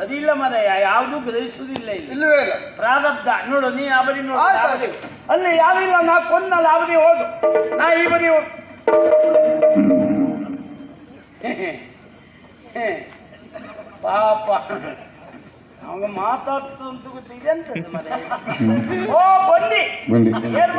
ಇಲ್ಲಿ ಸರಿ ಇಲ್ಲ ಮರೆಯ ಯಾವುದು ಗ್ರಹಿಸುವುದಿಲ್ಲ ಇಲ್ಲಿ. ಇಲ್ಲವೇ ಇಲ್ಲ. ಪ್ರಾರಬ್ಧ. ನೋಡು ನೀ ಆ ಬದಿ ನೋಡು ಆಯ್ತು. ಅಲ್ಲಿ ಯಾವಿಲ್ಲ ನಾ ಆ ಬದಿ ಹೋಗು. ನಾ ಹೋಗು. ಪಾಪ. ಅವ ಮಾತಾಡ್ತಂತ ಗೊತ್ತಿದೆ ಅಂತ ಮರೆ ಓ ಬನ್ನಿ. ಬಂಡಿ. ಏನ್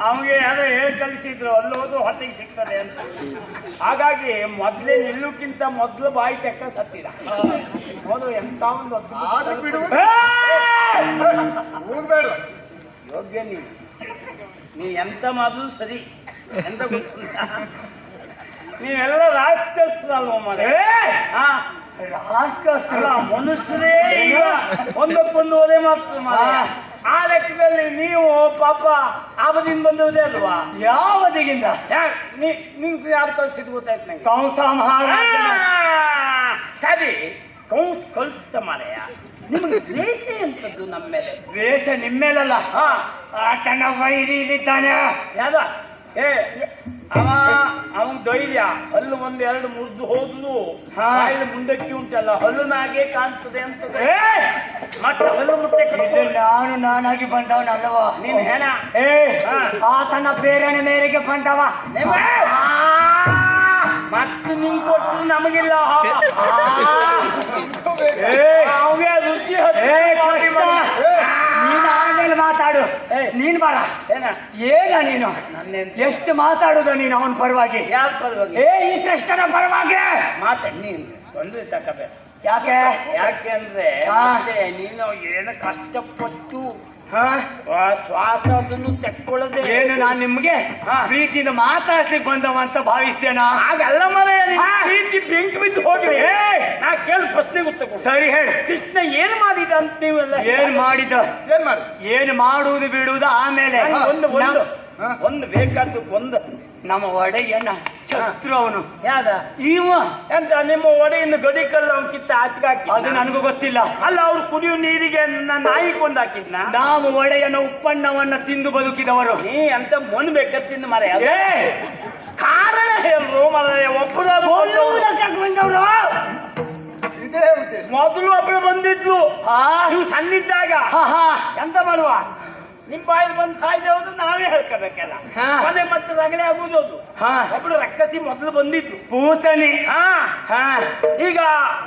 ಅವನಿಗೆ ಯಾರೋ ಹೇಳಿ ಕಲಿಸಿದ್ರು ಅಲ್ಲೋದು ಹೊಟ್ಟೆಗೆ ಸಿಗ್ತದೆ ಅಂತ. ಹಾಗಾಗಿ ಮೊದಲೇ ನಿಲ್ಲುಕ್ಕಿಂತ ಮೊದಲು ಬಾಯಿ ತೆಕ್ಕ ಸತ್ತಿದ ನೋಡು ಎಂತ ಒಂದು ಯೋಗ್ಯ ನೀ ನೀ ಎಂತ ಮೊದಲು ಸರಿ. ಎಂತ ನೀವೆಲ್ಲ ರಾಕ್ಷಸಲ್ವ ಮನೆ ಹಾ ಅಲ್ಲ ಮನುಷ್ಯರೇ ಈಗ ಒಂದಕ್ಕೊಂದು ಓದೇ ಮಾಡ್ತಾರೆ ಮಾರ್ರೆ. ಆ ಲೆಕ್ಕದಲ್ಲಿ ನೀವು ಪಾಪ ಆಪದಿಂದ ಬಂದವುದೇ ಅಲ್ವಾ? ಯಾವ ದಿಗಿಂದ? ನಿಮ್ಗೆ ಯಾರು ಕಳ್ಸಿದ್ ಗೊತ್ತಾಯ್ತು ನಂಗೆ? ಕಂಸ ಸರಿ. ಕೌನ್ಸ್ ಕಳ್ಸಿದ ಮಾರಯ ನಿಮಗೆ ದ್ವೇಷ ಎಂತದ್ದು ನಮ್ಮ ಮೇಲೆ ವೇಷ ನಿಮ್ಮೇಲಲ್ಲ. ಹಾ. ಆತನ ವೈರಿ ಇಲ್ಲಿದ್ದಾನೆ ಯಾವ್ದ? ಏ ಅವ ಅವನ್ ಧೈರ್ಯ ಹಲ್ಲು ಒಂದ್ ಎರಡು ಮುರಿದು ಹೋದ್ಲು ಹಾ. ಬಾಯಿಲಿ ಮುಂದಕ್ಕೆ ಉಂಟಲ್ಲ ಹಲ್ಲುನಾಗೆ ಕಾಣ್ತದೆ ಅಂತ! ಮತ್ತೆ ಹಲ್ಲು ಮುಟ್ಟೆ ನಾನು ನಾನಾಗಿ ಬಂದವನಲ್ಲವ ನೀನ್ ಹೆಣ ಏ. ಆತನ ಪ್ರೇರಣೆ ಮೇರೆಗೆ ಬಂದವ. ಮತ್ತೆ ನಿಂಗ್ ಕೊಟ್ಟು ನಮಗಿಲ್ಲ ಏ ಅವಂಗೆ ರುಚಿ ಹೇ ನೀನು ಮಾತಾಡು. ನೀನ್ ಬಾರ. ಏನ? ಏನ ನೀನು? ಎಷ್ಟು ಮಾತಾಡುದು ನೀನು ಅವನ ಪರವಾಗಿ? ಏ ಈ ಕೃಷ್ಣನ ಪರವಾಗಿ? ಮಾತಾಡಿ ನೀನ್ ತೊಂದ್ರೆ ಯಾಕೆ? ಯಾಕೆ ಅಂದ್ರೆ ನೀನು ಏನು ಕಷ್ಟಪಟ್ಟು ಅದನ್ನು ತೆಕ್ಕೊಳ್ಳದೆ ಏನು ನಾನು ನಿಮ್ಗೆ. ಪ್ರೀತಿಯಿಂದ ಮಾತಾಡ್ಲಿಕ್ಕೆ ಬಂದವ ಅಂತ ಭಾವಿಸ್ತೇನಾ? ಹಾಗಲ್ಲ ಮನೆಯಲ್ಲಿ ಹಾ. ಪ್ರೀತಿ ಬೆಂಕಿ ಬಿದ್ದು ಹೋಗ್ಲಿ ಕೇಳಿ ಪ್ರಶ್ನೆ ಗೊತ್ತ ಸರಿ ಹೇಳಿ. ಕೃಷ್ಣ ಏನ್ ಮಾಡಿದ ಅಂತ ನೀವೆಲ್ಲ ಏನ್ ಮಾಡಿದ? ಏನ್ ಮಾಡಿ ಏನ್ ಮಾಡುವುದು ಬಿಡುವುದು ಆಮೇಲೆ. ನಂಗೆ ಒಂದು ಒಂದು. ಹಾ. ಒಂದು ಬೇಕಾದ್ದು ಒಂದು. ನಮ್ಮ ಒಡೆಯನ ಶತ್ರು ಅವನು. ಯಾವ್ದ ಇವ. ಎಂತ ನಿಮ್ಮ ಒಡೆಯಿಂದ ಗಡಿ ಕಲ್ಲು ಅವ್ನ ಕಿತ್ತ ಹಾಕಿ ಅದು ನನಗೂ ಗೊತ್ತಿಲ್ಲ. ಅಲ್ಲ ಅವ್ರು ಕುಡಿಯೋ ನೀರಿಗೆ ನನ್ನ ನಾಯಿ ಕೊಂದು ಹಾಕಿದ್ನ? ನಾವು ಒಡೆಯನ ಉಪ್ಪಣ್ಣವನ್ನ ತಿಂದು ಬದುಕಿದವರು. ನೀ ಅಂತ ಮೊನ್ ಬೇಕತ್ತಿಂದ ಮರ ಏ! ಕಾರಣ ಹೇಳ್ರು ಮರ ಒಬ್ಬರು ಇದೇ ಉದ್ದೇಶ ಮೊದಲು ಒಬ್ರು ಬಂದಿದ್ಲು. ಹಾ. ನೀವು ಸಣ್ಣಿದ್ದಾಗ. ಹಾ ಹಾ. ಎಂತ ಮಾಡುವ? ನಿಮ್ ಬಾಯಲ್ಲಿ ಬಂದು ಸಾಯ್ದೆ ಹೋದ್ರೆ ನಾವೇ ಹೇಳ್ಕೋಬೇಕಲ್ಲ. ಹಾ. ಕೊನೆ ಮತ್ತೆ ರಗಳೆ ಆಗುದು ಅದು. ಹಾ. ಒಬ್ಳು ರಕ್ಕಸಿ ಮೊದಲು ಬಂದಿದ್ಲು. ಪೂತನಿ ಹಾ. ಹಾ. ಈಗ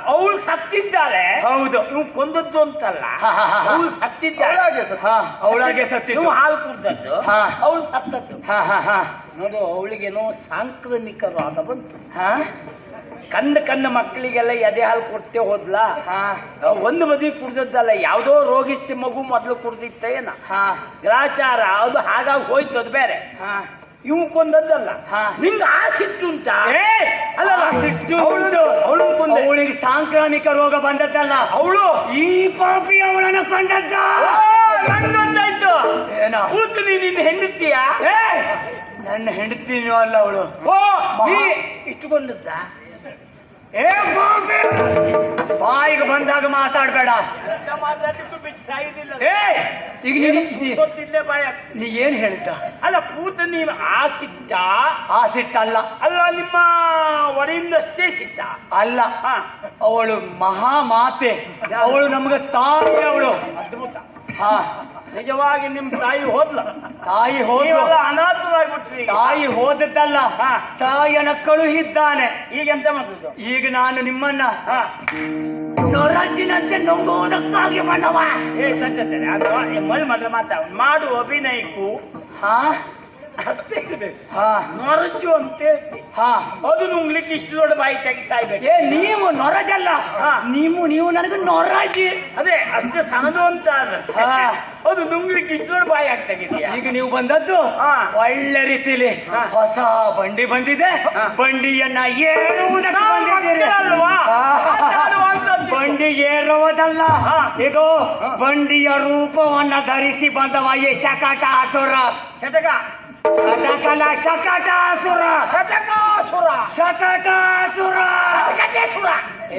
ಅವಳು ಸತ್ತಿದ್ದಾಳೆ. ಹೌದು. ನೀವು ಕೊಂದದ್ದು ಅಂತಲ್ಲ. ಹಾ, ಹಾ, ಹಾ, ಹಾ. ಅವಳು ಸತ್ತಿದ್ದಾಳೆ. ಅವಳಾಗೆ ಸತ್ತಿ. ಹಾ. ಅವಳಾಗೆ ಸತ್ತಿದ್ದು. ನೀವು ಹಾಲು ಕುಡ್ದದ್ದು. ಹಾ. ಅವಳು ಸತ್ತದ್ದು. ಹಾ ಹಾ ಹಾ. ನೋಡು ಅವಳಿಗೇನೋ ಸಾಂಕ್ರಾಮಿಕ ರೋಗ ಬಂತು. ಹಾ. ಕಂದ ಕಂದ ಮಕ್ಕಳಿಗೆಲ್ಲ ಎದೆ ಹಾಲು ಕೊಡ್ತೇ ಹೋದ್ಲ? ಹಾ. ಒಂದು ಮದುವೆ ಕುಡ್ದದ್ದಲ್ಲ ಯಾವುದೋ ರೋಗಿಸ್ತಿ ಮಗು ಮೊದಲು ಕುಡ್ದಿತ್ತ ಏನ? ಹಾ. ಗ್ರಾಚಾರ ಅದು ಹಾಗಾಗಿ ಹೋಯ್ತು ಅದು ಬೇರೆ. ಹಾ. ಇವ್ ಕೊಂದದ್ದಲ್ಲ. ಹಾ. ನಿಂಗೆ ಆ ಸಿಟ್ಟುಂಟಾ ಏ! ಅಲ್ಲ ಸಿಟ್ಟು ಅವಳು ಅವಳು ಅವಳಿಗೆ ಸಾಂಕ್ರಾಮಿಕ ರೋಗ ಬಂದದ್ದಲ್ಲ. ಅವಳು? ಈ ಪಾಪಿ ಅವಳನ್ನ ಕಂಡದ್ದು ನನ್ನ ಏನ? ಕೂತು ನೀನು ನಿನ್ನ ಹೆಂಡತಿಯಾ? ನನ್ನ ಹೆಂಡತಿ ಅಲ್ಲ ಅವಳು. ಓ ಮಹಾ- ನೀ ಇಷ್ಟು ಕೊಂದದ್ದ ಏ ಗೋಪಿ! ಬಾಯಿಗೆ ಬಂದಾಗ ಮಾತಾಡ್ಬೇಡ. ಏ ಈಗ ನೀನು ನೀ- ಗೊತ್ತಿಲ್ಲೇ ಬಾಯ ನೀ ಏನು ಹೇಳಿದ್ದ? ಅಲ್ಲ ಪೂತ ನೀನು ಆ ಸಿಟ್ಟ ಆ ಸಿಟ್ಟಲ್ಲ ಅಲ್ಲ ನಿಮ್ಮ ಒಡೆಯಿಂದಷ್ಟೇ ಸಿಟ್ಟ ಅಲ್ಲ ಅವಳು ಮಹಾ ಮಾತೆ ಅವಳು ನಮ್ಗೆ ತಾಯಿ ಅವಳು. ಅದ್ಭುತ. ಹಾ. ನಿಜವಾಗಿ ನಿಮ್ ತಾಯಿ ಹೋದ್ಲ. ತಾಯಿ ಹೋದ ನೀವೆಲ್ಲ ಅನಾಥರಾಗ್ಬಿಟ್ರಿ ತಾಯಿ ಹೋದದ್ದಲ್ಲ. ಹಾ. ತಾಯಿಯನ್ನ ಕಳುಹಿದ್ದಾನೆ ಈಗ ಎಂತ ಮಾಡುದು ಈಗ ನಾನು ನಿಮ್ಮನ್ನ ಹಾ. ನೊರಚಿನಂತೆ ನುಂಗುವುದಕ್ಕಾಗಿ ಬಂದವ ಏ ಅದು ಮಲ್ ಮಾತ್ರ ಮಾತಾ. ಮಾಡು ಅಭಿನಯಕ್ಕೂ. ಹಾ. ಅಷ್ಟೇ ಇರ್ಬೇಕು ಹಾ. ನೊರಚು ಅಂತ. ಹೇಳ್ತಿ ಹಾ. ಅದು ನುಂಗ್ಲಿಕ್ಕೆ ಇಷ್ಟು ದೊಡ್ಡ ಬಾಯಿ ತೆಗಿ ಸಾಯ್ಬೇಕು. ಏ ನೀವು ನೊರಜಲ್ಲ. ನೀವು ನೀವು ನನಗೆ ನೊರಾಜಿ. ಅದೇ ಅಷ್ಟು ಸಣ್ಣದು ಅಂತ ಹಾ. ಅದು ನುಂಗ್ಲಿಕ್ಕೆ ಇಷ್ಟು ದೊಡ್ಡ ಬಾಯಿ ಆಗ್ತಾಗಿದೆಯಾ ಈಗ ನೀವು ಬಂದದ್ದು ಹಾ. ಒಳ್ಳೆ ರೀತಿಲಿ ಹೊಸ ಬಂಡಿ ಬಂದಿದೆ. ಬಂಡಿಯನ್ನ ಏನು. ಬಂಡಿ ಏರುವುದಲ್ಲ. ಇದು ಬಂಡಿಯ ರೂಪವನ್ನ ಧರಿಸಿ ಬಂದವ ಈ ಶಕಟಾಸುರ ಶತಕ. ಶತಕಲ ಶಕಟಾಸುರ ಶಕಟಾಸುರ ಶಕಟಾಸುರ ಶತಕೇಶ್ವರ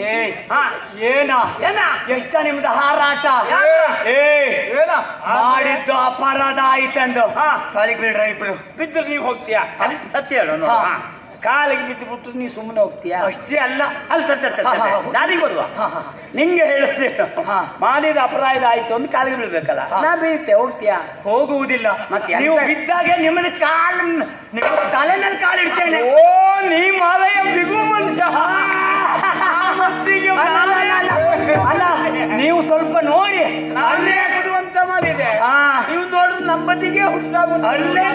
ಏ ಹಾ ಏನ ಏನ ಎಷ್ಟ ನಿಮ್ದು ಹಾರಾಟ ಏ ಏನ ಮಾಡಿದ್ದು ಅಪರಾಧ ಆಯ್ತಂದು ಹಾ. ಸರಿ ಬಿಡ್ರಿ ಬಿದ್ದರೆ ನೀವು ಹೋಗ್ತೀಯಾ ಸತ್ಯ ಹೇಳೋಣ. ಕಾಲಿಗೆ ಬಿದ್ದು ಬಿಟ್ಟು ನೀ ಸುಮ್ಮನೆ ಹೋಗ್ತೀಯಾ? ಅಷ್ಟೇ ಅಲ್ಲ. ಅಲ್ಲಿ ಸರ್ ಸರ್. ದಾರಿಗೆ ಬರುವ? ಹಾ, ಹಾ. ನಿಂಗೆ ಹೇಳಿದ್ರೆ ಹಾ. ಮಾಡಿದ ಅಪರಾಧ ಆಯ್ತು ಒಂದು ಕಾಲಿಗೆ ಬೀಳ್ಬೇಕಲ್ಲ? ನಾ ಬೀಳ್ತೆ ಹೋಗ್ತೀಯಾ? ಹೋಗುವುದಿಲ್ಲ. ಮತ್ತೆ? ನೀವು ಬಿದ್ದಾಗ ನಿಮ್ಮನ್ನ ಕಾಲ್ ನಿಮ್ಮ ತಲೆ ಮೇಲೆ ಕಾಲಿಡ್ತೇನೆ ಓ ನೀ ಮಾಲಯ ಬಿಗು ಮನುಷ್ಯ. ಅಲ್ಲ. ನೀವು ಸ್ವಲ್ಪ ನೋಡಿ. ಅಲ್ಲೇ ಕೊಡುವಂತ ಮಾಡಿದೆ. ನೀವು ನೋಡಿದ್ರೆ ಬದಿಗೆ ಹುಟ್ಟಾಗ ಅಲ್ಲೇ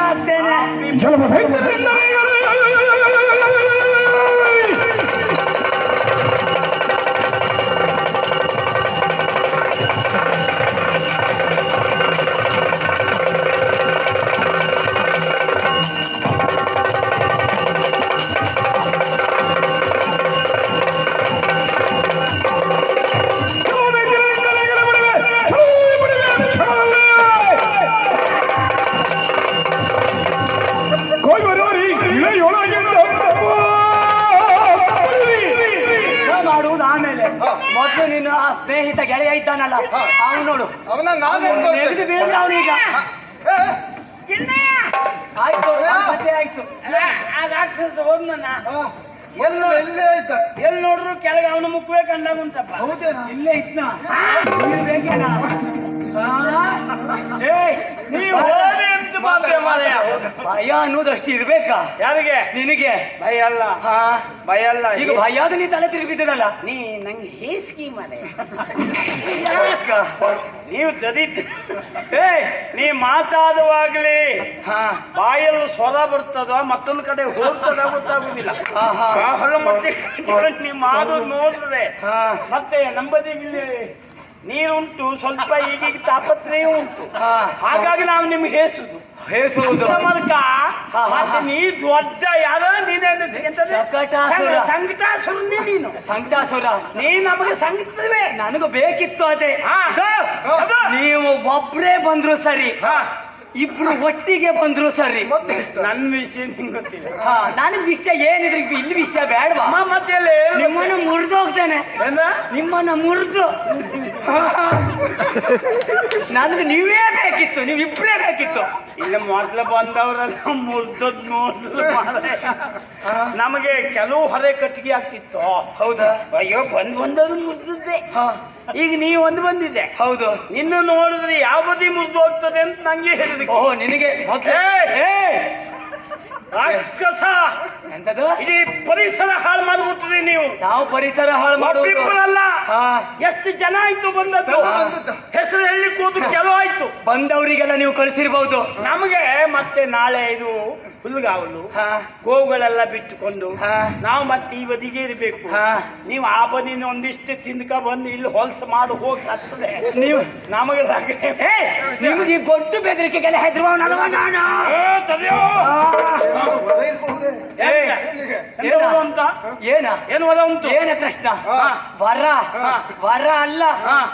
ಆಗ್ತೇನೆ ಆಮೇಲೆ ಹಾ. ಮೊದಲು ನೀನು ಆ ಸ್ನೇಹಿತ ಗೆಳೆಯ ಇದ್ದಾನಲ್ಲ. ಅವನು ನೋಡು. ಅವನ ನಾನು ನೆಗೆದು ಬೀಳ್ದ ಅವನೀಗ ಆಯ್ತು ಮತ್ತೆ ಆಯ್ತು. ಆ ರಾಕ್ಷಸ ಹೋದ್ನನ್ನ ಎಲ್ಲೋ ಎಲ್ಲೇ ಆಯ್ತ ಎಲ್ಲಿ ನೋಡ್ರು ಕೆಳಗೆ ಅವನು ಮುಖವೇ ಕಂಡಾಗುಂಟಪ್ಪ. ಹೌದೇನಾ? ಇಲ್ಲೇ ಇದ್ನ. ಬೇಕೇನಾ ನೀವು ಹೋದೆ ಅಂತ ಮಾತ್ರ ಮಾರಾಯ. ಭಯ ಅನ್ನೋದಷ್ಟು ಇರ್ಬೇಕಾ? ಯಾರಿಗೆ? ನಿನಗೆ? ಭಯ ಅಲ್ಲ. ಹಾ? ಭಯ ಅಲ್ಲ. ಈಗ ಭಯ ಆದ ನೀ ತಲೆ ತಿರುಗಿದ್ದಲ್ಲ ನೀ ನಂಗೆ ಹೇಸ್ಕಿ ಮನೆ ಯಾಕ? ನೀವು ದದಿತ್ ಏ ನೀ ಮಾತಾಡುವಾಗ್ಲಿ ಹಾ. ಬಾಯಲ್ಲಿ ಸ್ವರ ಬರ್ತದ ಮತ್ತೊಂದು ಕಡೆ ಹೋಗ್ತದ ಗೊತ್ತಾಗುದಿಲ್ಲ. ಮತ್ತೆ ನೀ ನೋಡಿದ್ರೆ ಹಾ. ಮತ್ತೆ ನಂಬದಿಲ್ಲಿ ನೀರುಂಟು ಸ್ವಲ್ಪ ಈಗೀಗ ತಾಪತ್ರಯ ಉಂಟು. ಹಾಗಾಗಿ ನಾವು ನಿಮ್ಗೆ ಹೇಸುದು. ಹೇಸುವುದು. ಮಲ್ಕ? ಮತ್ತೆ. ನೀ ದೊಡ್ಡ ಯಾರೋ ನೀನೇ ಸಂಕಟಾಸುರ. ಸಂಕಟಾಸುರನೇ ನೀನು. ಸಂಕಟಾಸುರ. ನೀ ನಮಗೆ ಸಂಗೀತವೇ ನನಗೂ ಬೇಕಿತ್ತು ಅದೇ. ನೀವು ಒಬ್ರೇ ಬಂದ್ರು ಸರಿ. ಇಬ್ರು ಒಟ್ಟಿಗೆ ಬಂದ್ರು ಸರಿ. ನನ್ನ ವಿಷಯ ನಿಂಗೆ ಗೊತ್ತಿಲ್ಲ. ಹಾ ನನಗೆ ವಿಷಯ ಏನಿದ್ರೆ ಇಲ್ಲಿ ವಿಷಯ ಬೇಡವಾ? ಮತ್ತೆ? ನಿಮ್ಮನ್ನ ಮುರಿದು ಹೋಗ್ತೇನೆ? ನಿಮ್ಮನ್ನ ಮುರಿದು. ನನಗೆ ನೀವೇ ಬೇಕಿತ್ತು ನೀವು ಇಬ್ಬರೇ ಬೇಕಿತ್ತು. ಇಲ್ಲಿ ಮೊದ್ಲು ಬಂದವರೆಲ್ಲ ಮುರ್ದದ್ ನೋಡಿದ್ರು ನಮಗೆ ಕೆಲವು ಹೊರೆ ಕಟ್ಟಿಗೆ ಆಗ್ತಿತ್ತು. ಹೌದಾ? ಅಯ್ಯೋ ಬಂದ್ ಬಂದವರು ಮುರಿದಿದ್ದೆ. ಈಗ ನೀ ಒಂದು ಬಂದಿದ್ದೆ. ಹೌದು. ಇನ್ನು ನೋಡಿದ್ರೆ ಯಾವ ಬದಿ ಮುರಿದು ಹೋಗ್ತದೆ ಅಂತ ನಂಗೆ ಹೇಳಿದ ಓಹೋ ನಿನಗೆ ಮತ್ತೆ ಏ! ಏ! ಎಂತದು? ಇಡೀ ಪರಿಸರ ಹಾಳು ಮಾಡ್ಬಿಟ್ರಿ ನೀವು. ನಾವು ಪರಿಸರ ಹಾಳು ಹಾ. ಎಷ್ಟು ಜನ ಆಯ್ತು ಬಂದದ್ದು. ಹೆಸರು ಹೇಳಿ ಕೂತು ಕೆಲವು ಆಯ್ತು. ಬಂದವರಿಗೆಲ್ಲ ನೀವು ಕಳಿಸಿರ್ಬಹುದು ನಮಗೆ ಮತ್ತೆ ನಾಳೆ ಇದು ಹುಲ್ಗಾವಲು. ಹಾ. ಗೋವುಗಳೆಲ್ಲ ಬಿಟ್ಟುಕೊಂಡು ಹಾ. ನಾವು ಮತ್ತೆ ಈ ಬದಿಗೆ ಇರಬೇಕು. ಹಾ. ನೀವು ಆ ಬದಿನ ಒಂದಿಷ್ಟು ತಿಂದ್ಕ ಬಂದು ಇಲ್ಲಿ ಹೊಲ್ಸ ಮಾಡಿ ಹೋಗಿ ಹತ್ತದೆ ನೀವು ನಮಗೆ ನಿಮಗೆ ಏ ಗೊಡ್ಡು ಬೆದರಿಕೆಗೆಲ್ಲ ಹೆದರುವ ನಾನು? ಅಂತ? ಏನ? ಏನು ಉಂಟು ಏನ ಕೃಷ್ಣ. ವರ? ವರ ಅಲ್ಲ.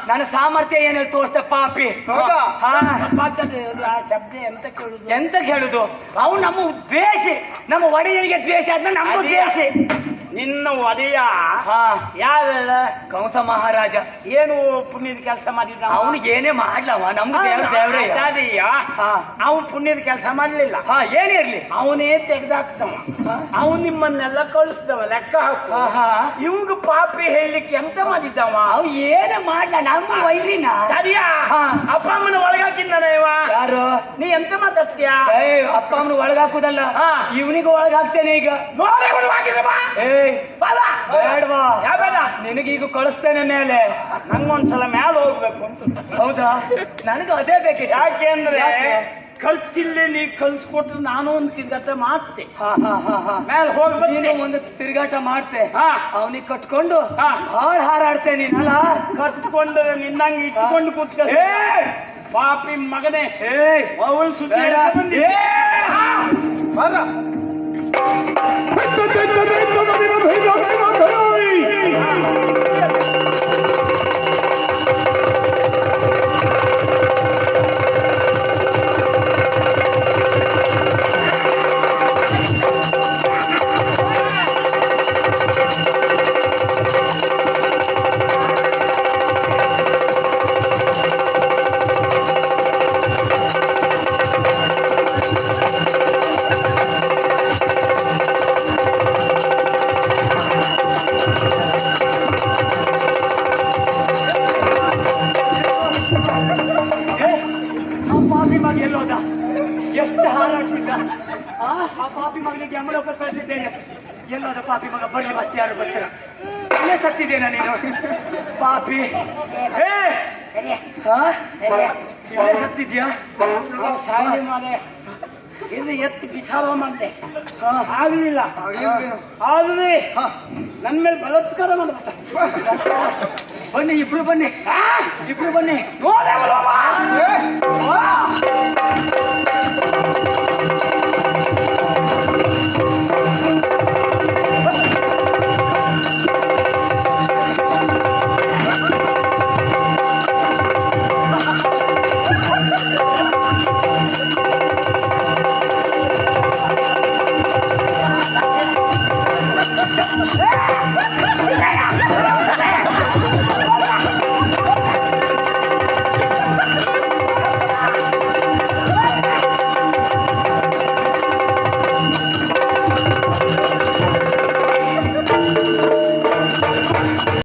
ನನ್ನ ಸಾಮರ್ಥ್ಯ ಏನು ತೋರಿಸ್ದೆ ಪಾಪಿ? ಶಬ್ದ ಎಂತ ಕೇಳುದು? ಎಂತ ಹೇಳುದು ಅವು ನಮ್ಮ ದ್ವೇಷಿ. ನಮ್ಮ ಒಡೆಯರಿಗೆ ದ್ವೇಷ ಆದ್ಮೇಲೆ ನಮಗೂ. ದ್ವೇಷಿ. ನಿನ್ನ ಒಡೆಯ ಹಾ. ಯಾರು? ಕಂಸ ಮಹಾರಾಜ. ಏನು ಪುಣ್ಯದ ಕೆಲಸ ಮಾಡಿದ ಅವನಿಗೆ ಏನೇ ಮಾಡ್ಲವ? ನಮ್ಗೆ ದೇವ್ರ ದೇವ್ರೇ ಹಾ. ಅವನು ಪುಣ್ಯದ ಕೆಲಸ ಮಾಡ್ಲಿಲ್ಲ. ಹಾ ಏನಿರ್ಲಿ ಅವನೇ ತೆಗ್ದಾಕ್ತವ. ಅವನ್ ನಿಮ್ಮನ್ನೆಲ್ಲ ಕಳಿಸ್ದವ ಲೆಕ್ಕ ಹಾಕು ಇವಂಗ ಪಾಪಿ ಹೇಳಲಿಕ್ಕೆ ಎಂತ ಮಾಡಿದ್ದವ? ಅವ್ ಏನೇ ಮಾಡ್ಲ? ನಮ್ಮ ವೈರಿನ. ಅಪ್ಪ ಅಮ್ಮನ ಒಳಗಾಕಿದ್ದಾನ ಇವ? ನೀ ಎಂತ ಮಾತಾಡ್ತೀಯ? ಏ ಅಪ್ಪ ಅಮ್ಮನ ಒಳಗಾಕುದಲ್ಲ. ಇವನಿಗೆ ಒಳಗಾಕ್ತೇನೆ ಈಗ. ಬೇಡವಾ. ಯಾ ಬೇಡ. ನಿನಗೀಗ ಕಳಿಸ್ತೇನೆ ಮೇಲೆ. ನಂಗೊಂದ್ಸಲ ಮ್ಯಾಲ ಹೋಗ್ಬೇಕು ಅಂತ. ಹೌದಾ? ನನಗೂ ಅದೇ ಬೇಕು ಯಾಕೆ ಅಂದ್ರೆ? ಕಳ್ಸಿಲ್ಲ ನೀ ಕಳ್ಸಿಕೊಟ್ರೆ ನಾನು ಒಂದು ತಿರ್ಗಾಟ ಮಾಡ್ತೆ. ಹಾ ಹಾ ಹಾ ಹಾ. ಮ್ಯಾಲ ಹೋಗಿ ನೀನು ಒಂದು ತಿರುಗಾಟ ಮಾಡ್ತೆ. ಹಾ. ಅವನಿಗೆ ಕಟ್ಕೊಂಡು ಹಾ. ಹಾಳ್ ಹಾರಾಡ್ತೇನೆ ನೀನಲ್ಲ. ಕಟ್ಕೊಂಡು ನಿನ್ನಂಗೆ ಇಟ್ಕೊಂಡು ಕೂತ್ಕೊಂಡು! ಪಾಪಿ ಮಗನೇ ಏಯ್ ಅವಳು ಸುದ್ದಿ ಬೇಡ. ಆ ಪಾಪಿ ಮಗ ಎಲ್ಲೋದ ಎಷ್ಟು ಹಾರಾಡ್ತಿದ್ದ? ಆ ಆ ಪಾಪಿ ಮಗನಿಗೆ ಯಮಲೋಕ ಕಳಿಸಿದ್ದೇನೆ. ಎಲ್ಲೋದ ಪಾಪಿ ಮಗ? ಬರ್ಲಿ ಮತ್ತೆ ಯಾರು ಬರ್ತೀರ. ಅಲ್ಲೇ ಸತ್ತಿದ್ದೇನ ನೀನು? ಪಾಪಿ. ಏ? ಇಲ್ಲೇ ಸತ್ತಿದ್ಯಾ? ಮಾರೆ. ಇದು ಎತ್ತು ಬಿಸಾವ ಮಾಡಿದೆ ಆಗಲಿಲ್ಲ ಆದ್ರೆ ಹಾ. ನನ್ನ ಮೇಲೆ ಬಲಾತ್ಕಾರ ಮಾಡ್ಬಿಟ್ಟ. ಬನ್ನಿ ಇಬ್ರು ಬನ್ನಿ. ಇಬ್ರು ಬನ್ನಿ. ನೋಡೆ